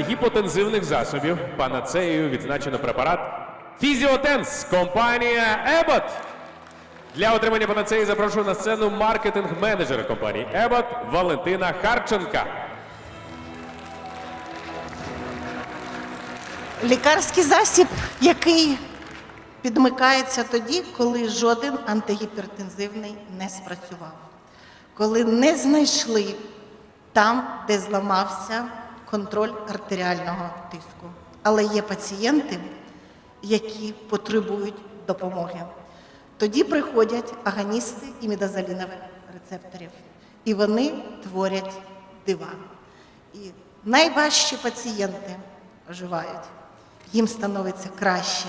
гіпотензивних засобів панацеєю відзначено препарат Фізіотенс компанія Ебот. Для отримання панацеї запрошую на сцену маркетинг-менеджера компанії Ебот Валентина Харченка. Лікарський засіб, який підмикається тоді, коли жоден антигіпертензивний не спрацював, коли не знайшли там, де зламався контроль артеріального тиску. Але є пацієнти, які потребують допомоги. Тоді приходять агоністи імідазолінових рецепторів, і вони творять дива. І найважчі пацієнти оживають, їм становиться краще.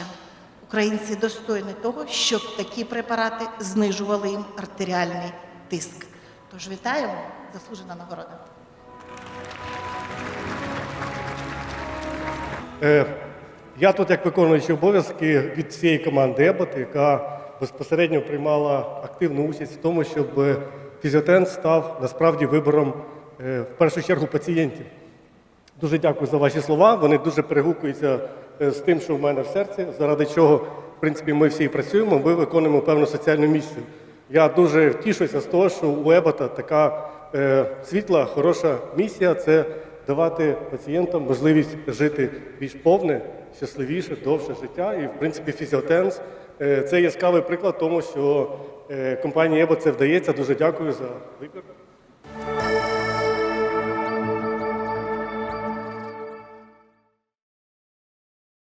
Українці достойні того, щоб такі препарати знижували їм артеріальний тиск. Тож вітаємо, заслужена нагорода. Я тут як виконуючий обов'язки від всієї команди ЕБОТ, яка безпосередньо приймала активну участь в тому, щоб е, фізіотен став насправді вибором е, в першу чергу пацієнтів. Дуже дякую за ваші слова. Вони дуже перегукуються е, з тим, що в мене в серці, заради чого, в принципі, ми всі працюємо. Ми виконуємо певну соціальну місію. Я дуже тішуся з того, що у Ебота така е, світла, хороша місія це давати пацієнтам можливість жити більш повне, щасливіше, довше життя. І, в принципі, фізіотенс е, це яскравий приклад тому, що е, компанії Ебо це вдається. Дуже дякую за вибір.